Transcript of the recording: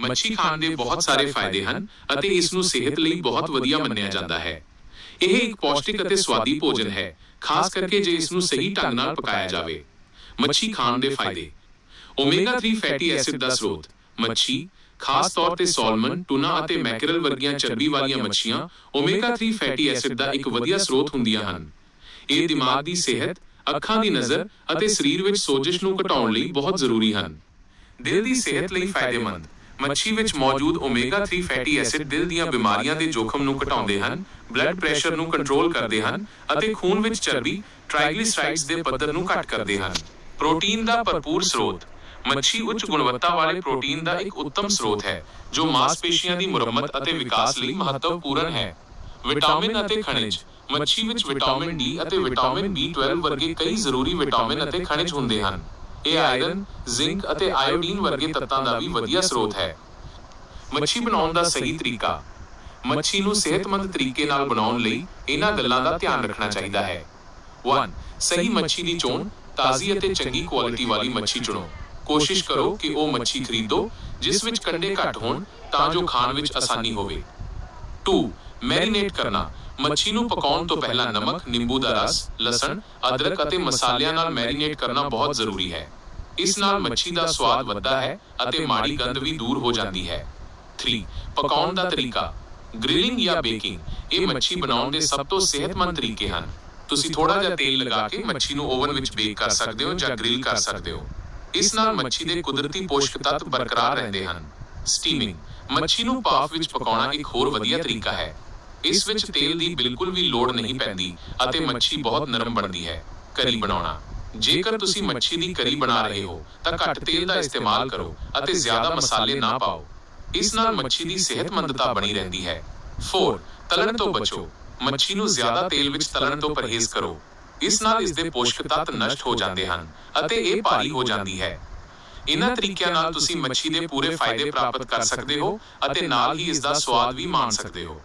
ਮੱਛੀ ਖਾਣ ਦੇ ਬਹੁਤ ਸਾਰੇ ਫਾਇਦੇ ਹਨ ਅਤੇ ਇਸ ਨੂੰ ਸਿਹਤ ਲਈ ਬਹੁਤ ਵਧੀਆ ਮੰਨਿਆ ਜਾਂਦਾ ਹੈ। ਇਹ ਇੱਕ ਪੌਸ਼ਟਿਕ ਅਤੇ ਸਵਾਦੀ ਭੋਜਨ ਹੈ। ਖਾਸ ਕਰਕੇ ਜੇ ਇਸ ਨੂੰ ਸਹੀ ਢੰਗ ਨਾਲ ਪਕਾਇਆ ਜਾਵੇ। ਮੱਛੀ ਖਾਣ ਦੇ ਫਾਇਦੇ। ਓਮੇਗਾ 3 ਫੈਟੀ ਐਸਿਡ ਦਾ ਸਰੋਤ। ਮੱਛੀ ਖਾਸ ਤੌਰ ਤੇ ਸੌਲਮਨ, ਟੁਨਾ ਅਤੇ ਮੈਕਰਲ ਵਰਗੀਆਂ ਚਰਬੀ ਵਾਲੀਆਂ ਮੱਛੀਆਂ ਓਮੇਗਾ 3 ਫੈਟੀ ਐਸਿਡ ਦਾ ਇੱਕ ਵਧੀਆ ਸਰੋਤ ਹੁੰਦੀਆਂ ਹਨ। ਇਹ ਦਿਮਾਗ ਦੀ ਸਿਹਤ, ਅੱਖਾਂ ਦੀ ਨਜ਼ਰ ਅਤੇ ਸਰੀਰ ਵਿੱਚ ਸੋਜਸ਼ ਨੂੰ ਘਟਾਉਣ ਲਈ ਬਹੁਤ ਜ਼ਰੂਰੀ ਹਨ ਦਿਲ ਦੀ ਸਿਹਤ ਲਈ ਫਾਇਦੇਮੰਦ ਮੱਛੀ ਵਿੱਚ ਮੌਜੂਦ ਓਮੇਗਾ 3 ਫੈਟੀ ਐਸਿਡ ਦਿਲ ਦੀਆਂ ਬਿਮਾਰੀਆਂ ਦੇ ਜੋਖਮ ਨੂੰ ਘਟਾਉਂਦੇ ਹਨ ਬਲੱਡ ਪ੍ਰੈਸ਼ਰ ਨੂੰ ਕੰਟਰੋਲ ਕਰਦੇ ਹਨ ਅਤੇ ਖੂਨ ਵਿੱਚ ਚਰਬੀ ਟ੍ਰਾਈਗਲਿਸਰਾਈਡਸ ਦੇ ਪੱਧਰ ਨੂੰ ਘੱਟ ਕਰਦੇ ਹਨ। ਪ੍ਰੋਟੀਨ ਦਾ ਭਰਪੂਰ ਸਰੋਤ। ਮੱਛੀ ਉੱਚ ਗੁਣਵੱਤਾ ਵਾਲੇ ਪ੍ਰੋਟੀਨ ਦਾ ਇੱਕ ਉੱਤਮ ਸਰੋਤ ਹੈ, ਜੋ ਮਾਸਪੇਸ਼ੀਆਂ ਦੀ ਮੁਰੰਮਤ ਅਤੇ ਵਿਕਾਸ ਲਈ ਮਹੱਤਵਪੂਰਨ ਹੈ। ਵਿਟਾਮਿਨ ਅਤੇ ਖਣਿਜ। ਮੱਛੀ ਵਿੱਚ ਵਿਟਾਮਿਨ ਡੀ ਅਤੇ ਵਿਟਾਮਿਨ B12 ਵਰਗੇ ਕਈ ਜ਼ਰੂਰੀ ਵਿਟਾਮਿਨ ਅਤੇ ਖਣਿਜ ਹੁੰਦੇ ਹਨ। ਇਹ ਆਇਰਨ, ਜ਼ਿੰਕ ਅਤੇ ਆਇਓਡੀਨ ਵਰਗੇ ਤੱਤਾਂ ਦਾ ਵੀ ਵਧੀਆ ਸਰੋਤ ਹੈ। ਮੱਛੀ ਬਣਾਉਣ ਦਾ ਸਹੀ ਤਰੀਕਾ। ਮੱਛੀ ਨੂੰ ਸਿਹਤਮੰਦ ਤਰੀਕੇ ਨਾਲ ਬਣਾਉਣ ਲਈ ਇਹਨਾਂ ਗੱਲਾਂ ਦਾ ਧਿਆਨ ਰੱਖਣਾ ਚਾਹੀਦਾ ਹੈ। 1 ਸਹੀ ਮੱਛੀ ਦੀ ਚੋਣ ਤਾਜ਼ੀ ਅਤੇ ਚੰਗੀ ਕੁਆਲਿਟੀ ਵਾਲੀ ਮੱਛੀ ਚੁਣੋ। ਕੋਸ਼ਿਸ਼ ਕਰੋ ਕਿ ਉਹ ਮੱਛੀ ਖਰੀਦੋ ਜਿਸ ਵਿੱਚ ਕੰਡੇ ਘੱਟ ਹੋਣ ਤਾਂ ਜੋ ਖਾਣ ਵਿੱਚ ਆਸਾਨੀ ਹੋਵੇ 2 ਮੈਰੀਨੇਟ ਕਰਨਾ ਮੱਛੀ ਨੂੰ ਪਕਾਉਣ ਤੋਂ ਪਹਿਲਾਂ ਨਮਕ, ਨਿੰਬੂ ਦਾ ਰਸ, ਲਸਣ, ਅਦਰਕ ਅਤੇ ਮਸਾਲਿਆਂ ਨਾਲ ਮੈਰੀਨੇਟ ਕਰਨਾ ਬਹੁਤ ਜ਼ਰੂਰੀ ਹੈ। ਇਸ ਨਾਲ ਮੱਛੀ ਦਾ ਸਵਾਦ ਵੱਧਦਾ ਹੈ ਅਤੇ ਮਾੜੀ ਗੰਧ ਵੀ ਦੂਰ ਹੋ ਜਾਂਦੀ ਹੈ। 3 ਪਕਾਉਣ ਦਾ ਤਰੀਕਾ। ਗ੍ਰਿਲਿੰਗ ਜਾਂ ਬੇਕਿੰਗ ਇਹ ਮੱਛੀ ਬਣਾਉਣ ਦੇ ਸਭ ਤੋਂ ਸਿਹਤਮੰਦ ਤਰੀਕੇ ਹਨ। ਤੁਸੀਂ ਥੋੜਾ ਜਿਹਾ ਤੇਲ ਲਗਾ ਕੇ ਮੱਛੀ ਨੂੰ ਓਵਨ ਵਿੱਚ ਬੇਕ ਕਰ ਸਕਦੇ ਹੋ ਜਾਂ ਗ੍ਰਿਲ ਕਰ ਸਕਦੇ ਹੋ। ਇਸ ਨਾਲ ਮੱਛੀ ਦੇ ਕੁਦਰਤੀ ਪੋਸ਼ਕ ਤੱਤ ਬਰਕਰਾਰ ਰਹਿੰਦੇ ਹਨ। ਸਟੀਮਿੰਗ ਮੱਛੀ ਨੂੰ ਭਾਫ ਵਿੱਚ ਪਕਾਉਣਾ ਇੱਕ ਹੋਰ ਵਧੀਆ ਤਰੀਕਾ ਹੈ। ਇਸ ਵਿੱਚ ਤੇਲ ਦੀ ਬਿਲਕੁਲ ਵੀ ਲੋੜ ਨਹੀਂ ਪੈਂਦੀ ਅਤੇ ਮੱਛੀ ਬਹੁਤ ਨਰਮ ਬਣਦੀ ਹੈ ਕਰੀ ਬਣਾਉਣਾ। ਜੇਕਰ ਤੁਸੀਂ ਮੱਛੀ ਦੀ ਕਰੀ ਬਣਾ ਰਹੇ ਹੋ ਤਾਂ ਘੱਟ ਤੇਲ ਦਾ ਇਸਤੇਮਾਲ ਕਰੋ ਅਤੇ ਜ਼ਿਆਦਾ ਮਸਾਲੇ ਨਾ ਪਾਓ। ਇਸ ਨਾਲ ਮੱਛੀ ਦੀ ਸਿਹਤਮੰਦਤਾ ਬਣੀ ਰਹਿੰਦੀ ਹੈ। 4 ਤਲਣ ਤੋਂ ਬਚੋ। ਮੱਛੀ ਨੂੰ ਜ਼ਿਆਦਾ ਤੇਲ ਵਿੱਚ ਤਲਣ ਤੋਂ ਪਰਹੇਜ਼ ਕਰੋ। ਇਸ ਨਾਲ ਇਸ ਦੇ ਪੋਸ਼ਕ ਤੱਤ ਨਸ਼ਟ ਹੋ ਜਾਂਦੇ ਹਨ ਅਤੇ ਇਹ ਭਾਰੀ ਹੋ ਜਾਂਦੀ ਹੈ। ਇਹਨਾਂ ਤਰੀਕਿਆਂ ਨਾਲ ਤੁਸੀਂ ਮੱਛੀ ਦੇ ਪੂਰੇ ਫਾਇਦੇ ਪ੍ਰਾਪਤ ਕਰ ਸਕਦੇ ਹੋ ਅਤੇ ਨਾਲ ਹੀ ਇਸ ਦਾ ਸਵਾਦ ਵੀ ਮਾਣ ਸਕਦੇ ਹੋ